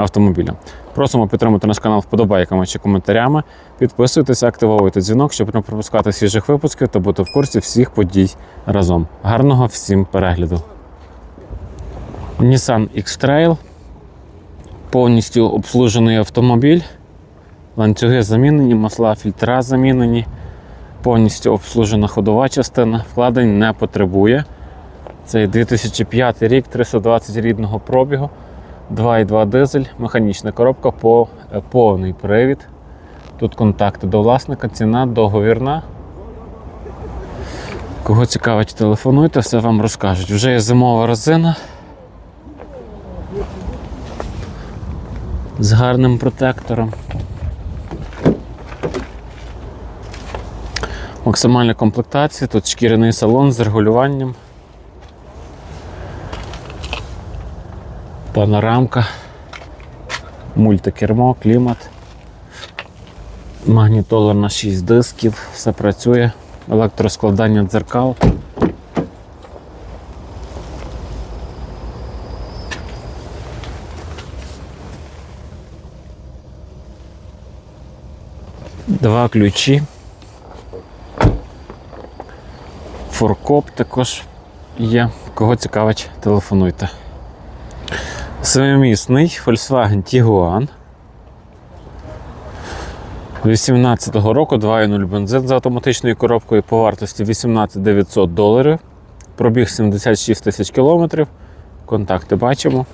автомобіля. Просимо підтримати наш канал вподобайками чи коментарями. Підписуйтесь, активовуйте дзвінок, щоб не пропускати свіжих випусків та бути в курсі всіх подій разом. Гарного всім перегляду! Nissan X-Trail. Повністю обслужений автомобіль. Ланцюги замінені, масла фільтра замінені. Повністю обслужена ходова частина, вкладень не потребує. Це 2005 рік, 320 рідного пробігу, 2,2 дизель, механічна коробка, по, е, повний привід. Тут контакти до власника, ціна договірна. Кого цікавить, телефонуйте, все вам розкажуть. Вже є зимова резина. З гарним протектором. Максимальна комплектація, тут шкіряний салон з регулюванням. Панорамка, мультикермо, клімат, магнітола на 6 дисків, все працює, електроскладання дзеркал. Два ключі. Форкоп також є. Кого цікавить, телефонуйте. Семимісний Volkswagen Tiguan. 18-го року 2.0 бензин з автоматичною коробкою по вартості 18 900 доларів. Пробіг 76 тисяч кілометрів. Контакти бачимо.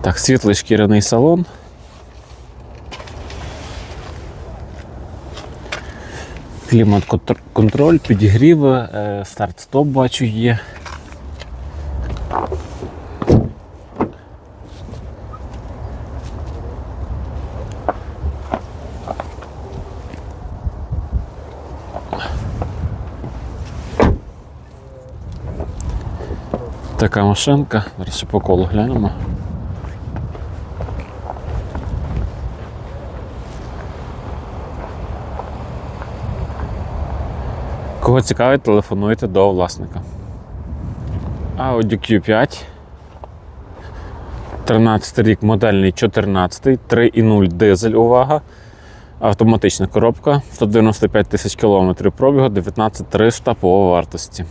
Так, світлий шкіряний салон. Клімат-контроль, підігріви, е, старт-стоп бачу є. Така машинка. Зараз ще по колу глянемо. Кого цікавить, телефонуйте до власника. Audi Q5. 13 рік, модельний 14, 3,0 дизель, увага. Автоматична коробка, 195 тисяч кілометрів пробігу, 19300 по вартості.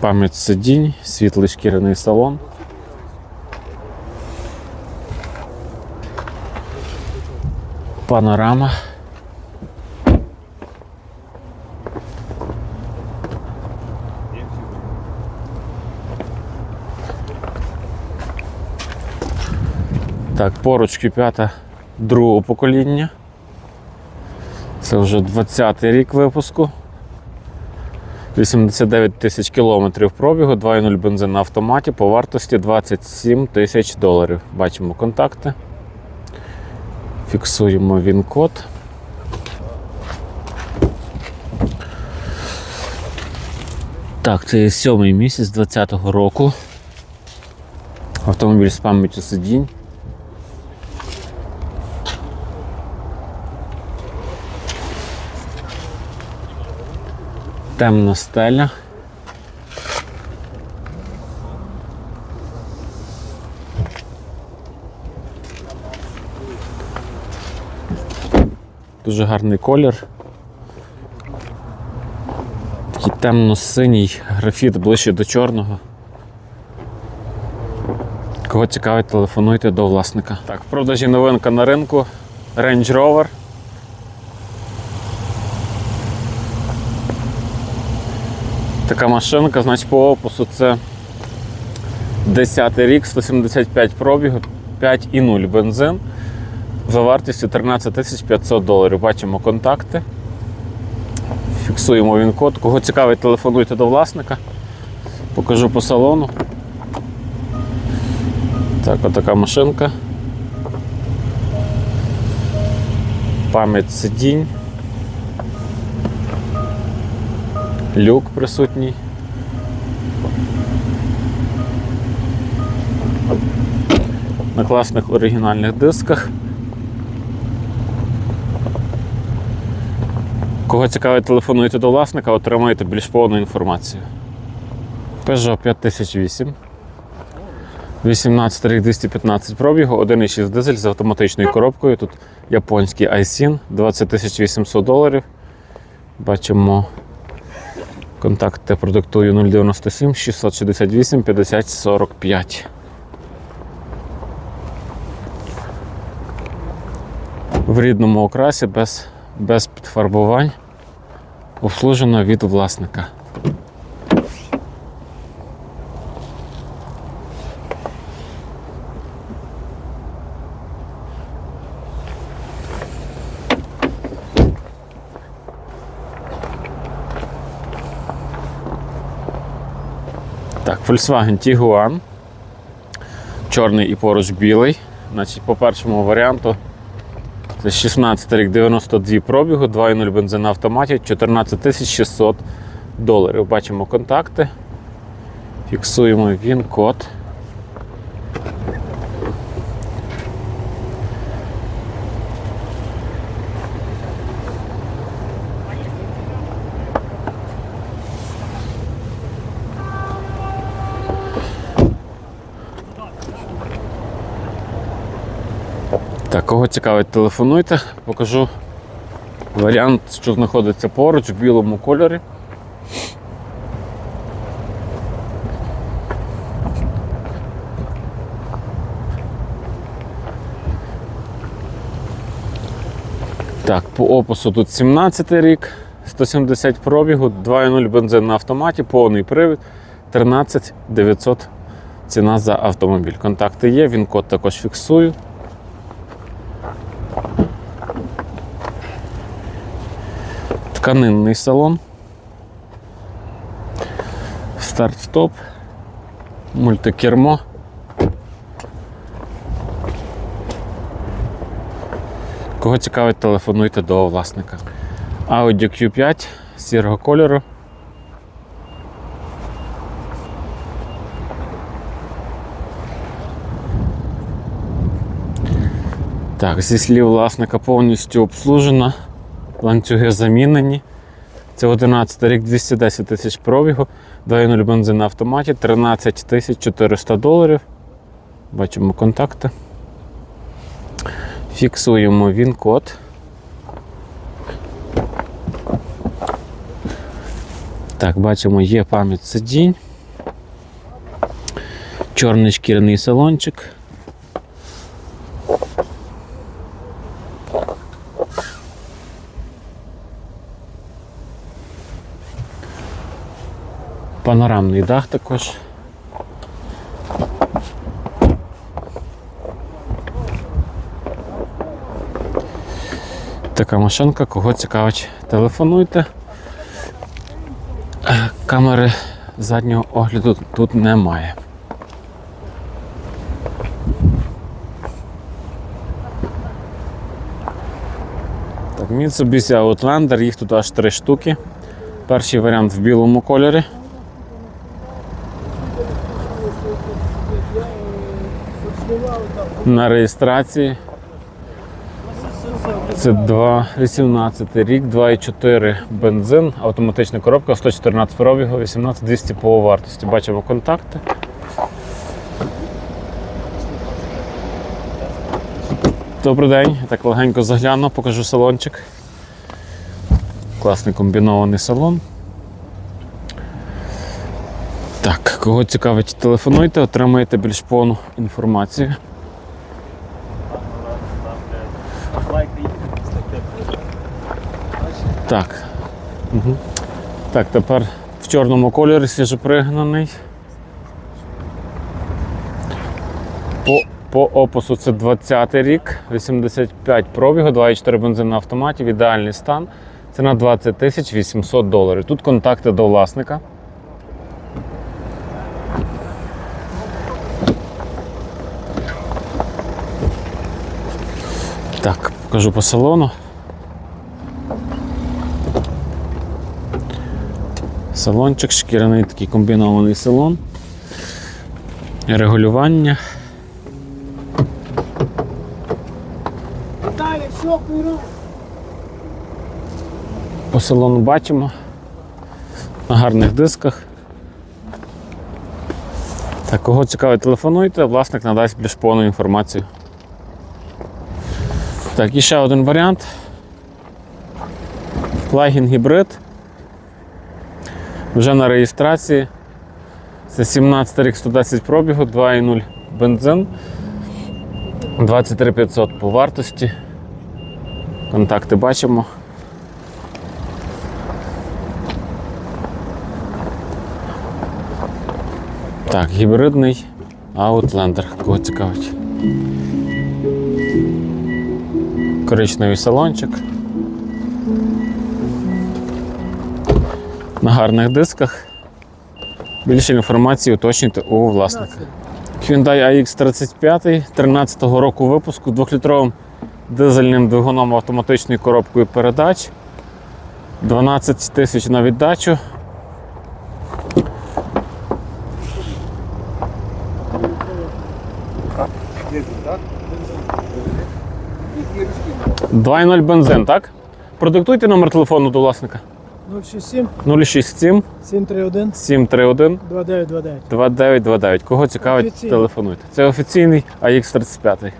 Пам'ять сидінь, світлий шкіряний салон. Панорама. Так, поруч п'ята другого покоління. Це вже 20-й рік випуску. 89 тисяч кілометрів пробігу, 2.0 бензин на автоматі по вартості 27 тисяч доларів. Бачимо контакти. Фіксуємо він-код. Так, це сьомий місяць 2020 року. Автомобіль з пам'яттю сидінь. Темна стеля. Дуже гарний колір. Такий темно-синій графіт ближче до чорного. Кого цікавить, телефонуйте до власника. Так, в продажі новинка на ринку Range Rover. Така машинка, значить по опису це 10 рік, 175 пробігу, 5,0 бензин за вартістю 13 500 доларів. Бачимо контакти. Фіксуємо він код. Кого цікавить, телефонуйте до власника. Покажу по салону. Так, отака машинка. Пам'ять сидінь. Люк присутній. На класних оригінальних дисках. Кого цікавить, телефонуйте до власника, отримаєте більш повну інформацію. Peugeot 5008. 18 рік 215 пробігу, 1,6 дизель з автоматичною коробкою. Тут японський iSIN, 20 800 доларів. Бачимо контакти продиктую 097 668 50 45. В рідному окрасі без, без підфарбувань. Обслужено від власника. Так, Volkswagen Tiguan. Чорний і поруч білий. Значить, по першому варіанту це 16 рік 92 пробігу, 2,0 бензин на автоматі, 14 600 доларів. Бачимо контакти. Фіксуємо він Так, кого цікавить, телефонуйте, покажу варіант, що знаходиться поруч в білому кольорі. Так, по опису тут 17 рік, 170 пробігу, 2,0 бензин на автоматі, повний привід, 13 900 ціна за автомобіль. Контакти є, він код також фіксую. Тканинний салон. Старт-стоп, мультикермо. Кого цікавить, телефонуйте до власника. Audi Q5 сірого кольору. Так, зі слів власника повністю обслужена, ланцюги замінені. Це 11 рік 210 тисяч пробігу, 2.0 бензин на автоматі, 13 тисяч 400 доларів. Бачимо контакти. Фіксуємо він код. Так, бачимо, є пам'ять сидінь. Чорний шкіряний салончик. Панорамний дах також. Така машинка, кого цікавить, телефонуйте. Е, Камери заднього огляду тут немає. Так, Mitsubishi Outlander, їх тут аж три штуки. Перший варіант в білому кольорі. На реєстрації. Це 2,18 рік, 2,4 бензин, автоматична коробка, 114 пробігу, 18200 по вартості. Бачимо контакти. Добрий день, Я так легенько загляну, покажу салончик. Класний комбінований салон. Так, кого цікавить, телефонуйте, отримаєте більш повну інформацію. Так. Угу. Так, тепер в чорному кольорі свіжопригнаний. По, по опису це 20 рік, 85 пробігу, 2,4 бензин на автоматі, ідеальний стан. Ціна 20 тисяч 800 доларів. Тут контакти до власника. Так, покажу по салону. Салончик, шкіряний такий комбінований салон. Регулювання. По салону бачимо. На гарних дисках. Так, кого цікавить, телефонуйте, власник надасть більш повну інформацію. Так, і ще один варіант. Плагін гібрид. Вже на реєстрації. Це 17 рік 110 пробігу, 2,0 бензин. 23 500 по вартості. Контакти бачимо. Так, гібридний Outlander, кого цікавить. Коричневий салончик. На гарних дисках. Більше інформації уточнюйте у власника. Hyundai AX35 13 року випуску з 2-літровим дизельним двигуном автоматичною коробкою передач. 12 тисяч на віддачу. Дизель, так? 2.0 бензин, так? Продиктуйте номер телефону до власника. 067 067 731 731 2929. 2929. Кого цікавить, Офіційний. телефонуйте. Це офіційний AX35. 217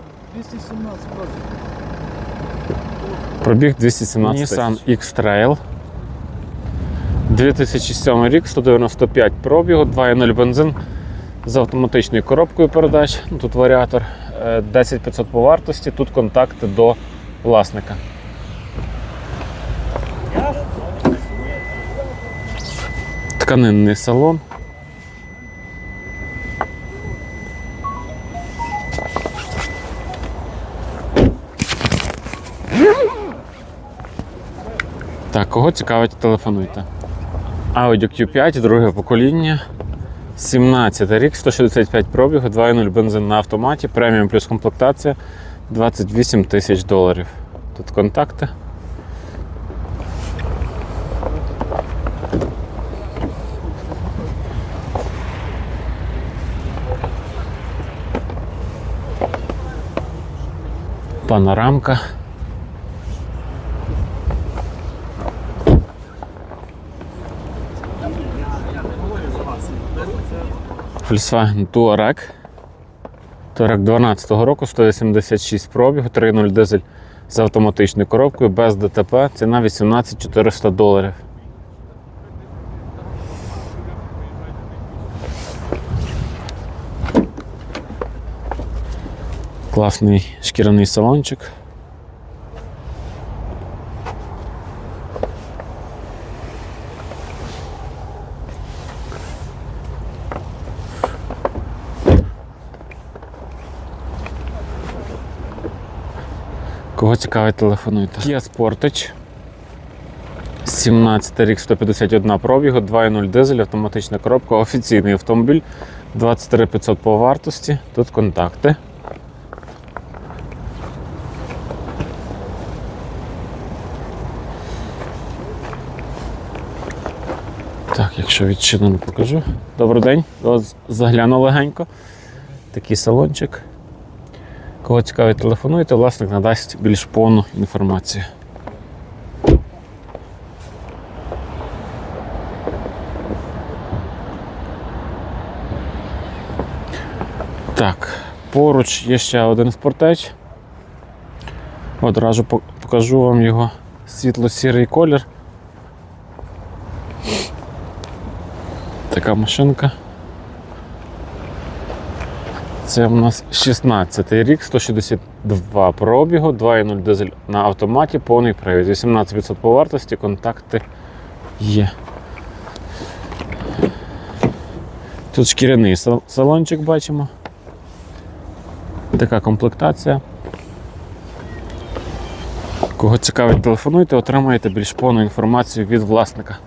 просто. Пробіг 217 Nissan X-Trail. 2007 рік, 195 пробігу, 2.0 бензин з автоматичною коробкою передач. Ну, Тут варіатор Е, 10500 по вартості, тут контакти до власника. Тканинний салон. Так, кого цікавить, телефонуйте. Audi Q5, друге покоління. 17 рік, 165 пробігу, 2.0 бензин на автоматі, преміум плюс комплектація 28 тисяч доларів. Тут контакти. Панорамка. Volkswagen Touareg. Touareg 12 року, 186 пробігу, 3.0 дизель з автоматичною коробкою, без ДТП, ціна 18 400 доларів. Класний шкіряний салончик. Кого цікавить, телефонуйте. Kia Sportage. 17 рік 151 пробігу, 2.0 дизель, автоматична коробка, офіційний автомобіль, 23 500 по вартості. Тут контакти. Так, якщо відчинено покажу. Добрий день. Ось Загляну легенько. Такий салончик. Кого цікавить, телефонуйте, власник надасть більш повну інформацію. Так, поруч є ще один спортеч. Одразу покажу вам його світло-сірий колір. Така машинка. Це в нас 16 рік, 162 пробігу, 2.0 дизель на автоматі, повний привід. 18% по вартості, контакти є. Тут шкіряний салончик бачимо. Така комплектація. Кого цікавить, телефонуйте, отримаєте більш повну інформацію від власника.